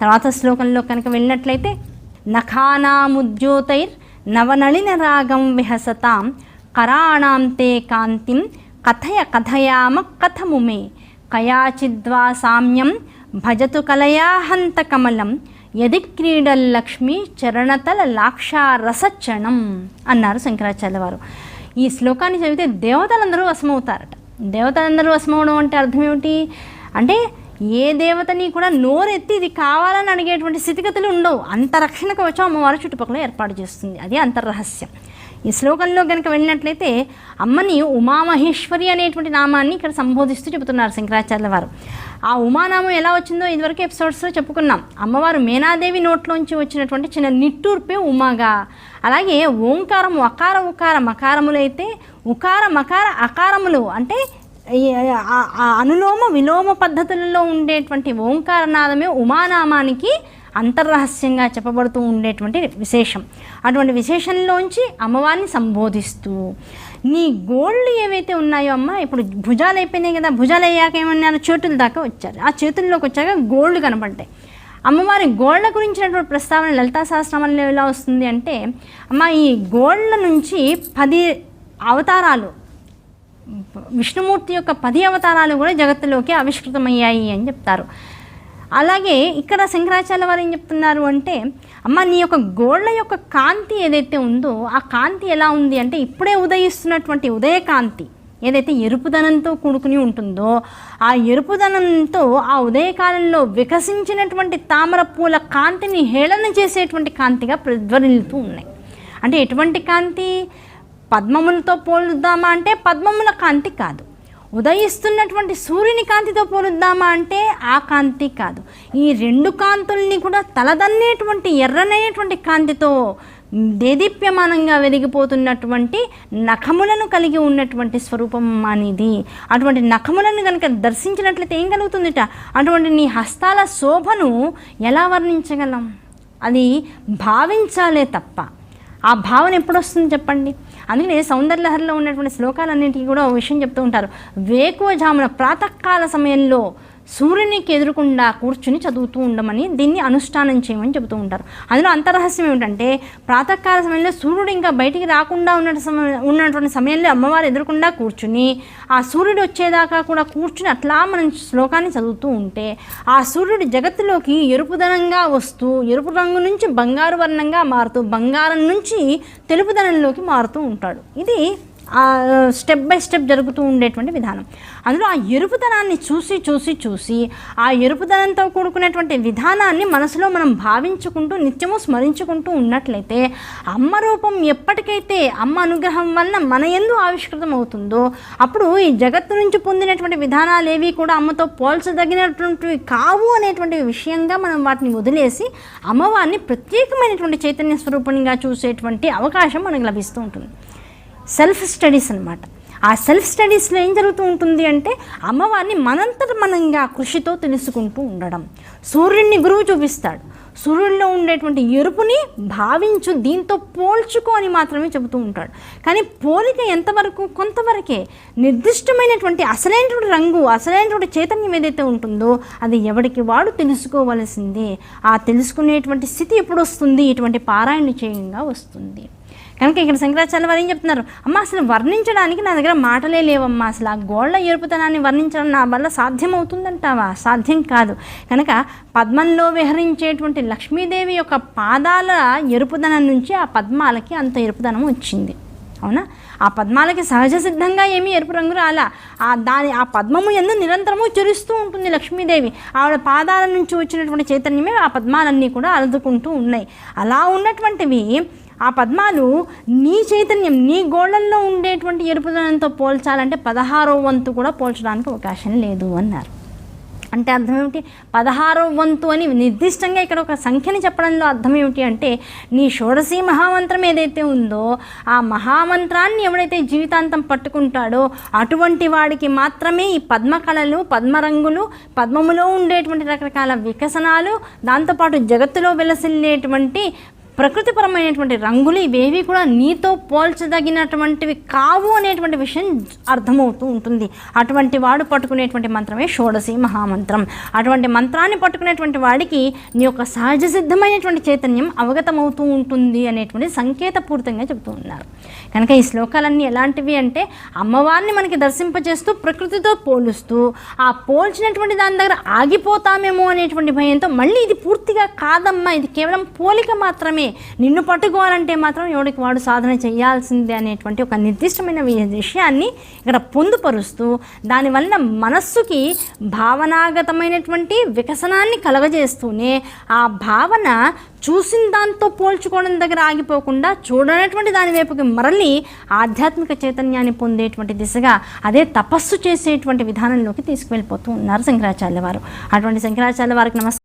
తర్వాత శ్లోకంలో కనుక వెళ్ళినట్లయితే నఖానాముద్యోతైర్ నవనళిన రాగం విహసతాం కరాణాం తే కాంతిం కథయ కథయామ కథముమే కయాచిద్వా సామ్యం భజతు కలయాహంత కమలం యది క్రీడల్లక్ష్మి చరణతల లాక్షారసచణం అన్నారు శంకరాచార్య వారు ఈ శ్లోకాన్ని చదివితే దేవతలందరూ వశమవుతారట. దేవతలందరూ వశమవడం అంటే అర్థం ఏమిటి? అంటే ఏ దేవతని కూడా నోరెత్తి ఇది కావాలని అడిగేటువంటి స్థితిగతులు ఉండవు. అంత రక్షణకు వచ్చి అమ్మవారు చుట్టుపక్కల ఏర్పాటు చేస్తుంది. అది అంతర్రహస్యం. ఈ శ్లోకంలో కనుక వెళ్ళినట్లయితే అమ్మని ఉమామహేశ్వరి అనేటువంటి నామాన్ని ఇక్కడ సంబోధిస్తూ చెబుతున్నారు శంకరాచార్యుల వారు. ఆ ఉమానామం ఎలా వచ్చిందో ఇదివరకు ఎపిసోడ్స్లో చెప్పుకున్నాం. అమ్మవారు మేనాదేవి నోట్లోంచి వచ్చినటువంటి చిన్న నిట్టూర్పే ఉమాగా. అలాగే ఓంకారం అకార ఉకార మకారములైతే ఉకార మకార అకారములు అంటే అనులోమ విలోమ పద్ధతులలో ఉండేటువంటి ఓంకారనాదమే ఉమానామానికి అంతర్రహస్యంగా చెప్పబడుతూ ఉండేటువంటి విశేషం. అటువంటి విశేషంలోంచి అమ్మవారిని సంబోధిస్తూ నీ గోళ్ళు ఏవైతే ఉన్నాయో అమ్మ ఇప్పుడు భుజాలు అయిపోయినాయి కదా భుజాలు అయ్యాక ఏమన్నారు చేతుల దాకా వచ్చారు. ఆ చేతుల్లోకి వచ్చాక గోళ్ళు కనపడ్డాయి. అమ్మవారి గోళ్ళ గురించినటువంటి ప్రస్తావన లలితా సహస్రమంలో ఎలా వస్తుంది అంటే అమ్మ ఈ గోళ్ళ నుంచి పది అవతారాలు విష్ణుమూర్తి యొక్క పది అవతారాలు కూడా జగత్తులోకి ఆవిష్కృతమయ్యాయి అని చెప్తారు. అలాగే ఇక్కడ శంకరాచార్య వారు ఏం చెప్తున్నారు అంటే అమ్మ నీ యొక్క గోళ్ళ యొక్క కాంతి ఏదైతే ఉందో ఆ కాంతి ఎలా ఉంది అంటే ఇప్పుడే ఉదయిస్తున్నటువంటి ఉదయకాంతి ఏదైతే ఎరుపుదనంతో కూడుకుని ఉంటుందో ఆ ఎరుపుదనంతో ఆ ఉదయకాలంలో వికసించినటువంటి తామర పూల కాంతిని హేళన చేసేటువంటి కాంతిగా ప్రజ్వరిల్లుతూ ఉన్నాయి. అంటే ఎటువంటి కాంతి? పద్మములతో పోలుద్దామా అంటే పద్మముల కాంతి కాదు. ఉదయిస్తున్నటువంటి సూర్యుని కాంతితో పోలుద్దామా అంటే ఆ కాంతి కాదు. ఈ రెండు కాంతుల్ని కూడా తలదన్నేటువంటి ఎర్రనైనటువంటి కాంతితో దేదీప్యమానంగా వెలిగిపోతున్నటువంటి నఖములను కలిగి ఉన్నటువంటి స్వరూపం అనేది. అటువంటి నఖములను కనుక దర్శించినట్లయితే ఏం కలుగుతుందిట? అటువంటి నీ హస్తాల శోభను ఎలా వర్ణించగలం? అది భావించాలే తప్ప. ఆ భావన ఎప్పుడు వస్తుంది చెప్పండి. అందుకనే సౌందర్యలహరిలో ఉన్నటువంటి శ్లోకాలన్నింటికి కూడా ఒక విషయం చెప్తూ ఉంటారు. వేకువజామున ప్రాతకాల సమయంలో సూర్యునికి ఎదురకుండా కూర్చుని చదువుతూ ఉండమని దీన్ని అనుష్ఠానం చేయమని చెబుతూ ఉంటారు. అందులో అంతరహస్యం ఏమిటంటే ప్రాతకాల సమయంలో సూర్యుడు ఇంకా బయటికి రాకుండా ఉన్న సమయం ఉన్నటువంటి సమయంలో అమ్మవారు ఎదురకుండా కూర్చుని ఆ సూర్యుడు వచ్చేదాకా కూడా కూర్చుని అట్లా మనం శ్లోకాన్ని చదువుతూ ఉంటే ఆ సూర్యుడు జగత్తులోకి ఎరుపుదనంగా వస్తూ ఎరుపు రంగు నుంచి బంగారు వర్ణంగా మారుతూ బంగారం నుంచి తెలుపుదనంలోకి మారుతూ ఉంటాడు. ఇది స్టెప్ బై స్టెప్ జరుగుతూ ఉండేటువంటి విధానం. అందులో ఆ ఎరుపుదనాన్ని చూసి చూసి చూసి ఆ ఎరుపుదనంతో కూడుకునేటువంటి విధానాన్ని మనసులో మనం భావించుకుంటూ నిత్యము స్మరించుకుంటూ ఉన్నట్లయితే అమ్మ రూపం ఎప్పటికైతే అమ్మ అనుగ్రహం వలన మన ఎందు ఆవిష్కృతం అవుతుందో అప్పుడు ఈ జగత్తు నుంచి పొందినటువంటి విధానాలు ఏవి కూడా అమ్మతో పోల్చదగినటువంటివి కావు అనేటువంటి విషయంగా మనం వాటిని వదిలేసి అమ్మవారిని ప్రత్యేకమైనటువంటి చైతన్య స్వరూపంగా చూసేటువంటి అవకాశం మనకు లభిస్తూ ఉంటుంది. సెల్ఫ్ స్టడీస్ అనమాట ఆ సెల్ఫ్ స్టడీస్లో ఏం జరుగుతూ ఉంటుంది అంటే అమ్మవారిని మనంతట మనంగా కృషితో తెలుసుకుంటూ ఉండడం. సూర్యుడిని గురువు చూపిస్తాడు. సూర్యుడిలో ఉండేటువంటి ఎరుపుని భావించు దీంతో పోల్చుకో అని మాత్రమే చెబుతూ ఉంటాడు. కానీ పోలిక ఎంతవరకు కొంతవరకే నిర్దిష్టమైనటువంటి అసలైనటువంటి రంగు అసలైనటువంటి చైతన్యం ఏదైతే ఉంటుందో అది ఎవడికి వాడు తెలుసుకోవలసిందే. ఆ తెలుసుకునేటువంటి స్థితి ఎప్పుడు వస్తుంది ఇటువంటి పారాయణ చేయంగా వస్తుంది. కనుక ఇక్కడ శంకరాచార్య వారు ఏం చెప్తున్నారు? అమ్మ అసలు వర్ణించడానికి నా దగ్గర మాటలే లేవమ్మా. అసలు ఆ గోళ్ళ ఎరుపుతనాన్ని వర్ణించడం నా వల్ల సాధ్యమవుతుందంటావా? సాధ్యం కాదు. కనుక పద్మంలో విహరించేటువంటి లక్ష్మీదేవి యొక్క పాదాల ఎరుపుదనం నుంచి ఆ పద్మాలకి అంత ఎరుపుదనం వచ్చింది. అవునా? ఆ పద్మాలకి సహజ సిద్ధంగా ఏమీ ఎరుపు రంగు రాలా. ఆ దాని ఆ పద్మము ఎందు నిరంతరము చెరుస్తూ ఉంటుంది లక్ష్మీదేవి. ఆవిడ పాదాల నుంచి వచ్చినటువంటి చైతన్యమే ఆ పద్మాలన్నీ కూడా అలదుకుంటూ ఉన్నాయి. అలా ఉన్నటువంటివి ఆ పద్మాలు నీ చైతన్యం నీ గోళ్ళల్లో ఉండేటువంటి ఎరుపుదనంతో పోల్చాలంటే పదహారో వంతు కూడా పోల్చడానికి అవకాశం లేదు అన్నారు. అంటే అర్థం ఏమిటి? పదహారో వంతు అని నిర్దిష్టంగా ఇక్కడ ఒక సంఖ్యని చెప్పడంలో అర్థం ఏమిటి అంటే నీ షోడశి మహామంత్రం ఏదైతే ఉందో ఆ మహామంత్రాన్ని ఎవడైతే జీవితాంతం పట్టుకుంటాడో అటువంటి వాడికి మాత్రమే ఈ పద్మకళలు పద్మరంగులు పద్మములో ఉండేటువంటి రకరకాల వికసనాలు దాంతోపాటు జగత్తులో వెలసిల్లేటువంటి ప్రకృతిపరమైనటువంటి రంగులు ఇవేవి కూడా నీతో పోల్చదగినటువంటివి కావు అనేటువంటి విషయం అర్థమవుతూ ఉంటుంది. అటువంటి వాడు పట్టుకునేటువంటి మంత్రమే షోడశి మహామంత్రం. అటువంటి మంత్రాన్ని పట్టుకునేటువంటి వాడికి నీ యొక్క సహజ సిద్ధమైనటువంటి చైతన్యం అవగతమవుతూ ఉంటుంది అనేటువంటి సంకేతపూరితంగా చెబుతూ ఉన్నారు. కనుక ఈ శ్లోకాలన్నీ ఎలాంటివి అంటే అమ్మవారిని మనకి దర్శింపజేస్తూ ప్రకృతితో పోలుస్తూ ఆ పోల్చినటువంటి దాని దగ్గర ఆగిపోతామేమో అనేటువంటి భయంతో మళ్ళీ ఇది పూర్తిగా కాదమ్మా ఇది కేవలం పోలిక మాత్రమే నిన్ను పట్టుకోవాలంటే మాత్రం ఎవడికి వాడు సాధన చేయాల్సిందే అనేటువంటి ఒక నిర్దిష్టమైన విషయాన్ని ఇక్కడ పొందుపరుస్తూ దానివల్ల మనస్సుకి భావనాగతమైనటువంటి వికసనాన్ని కలగజేస్తూనే ఆ భావన చూసిన దాంతో పోల్చుకోవడం దగ్గర ఆగిపోకుండా చూడనటువంటి దాని వైపుకి మరలి ఆధ్యాత్మిక చైతన్యాన్ని పొందేటువంటి దిశగా అదే తపస్సు చేసేటువంటి విధానంలోకి తీసుకువెళ్ళిపోతూ ఉన్నారు శంకరాచార్య వారు. అటువంటి శంకరాచార్య వారికి నమస్కారం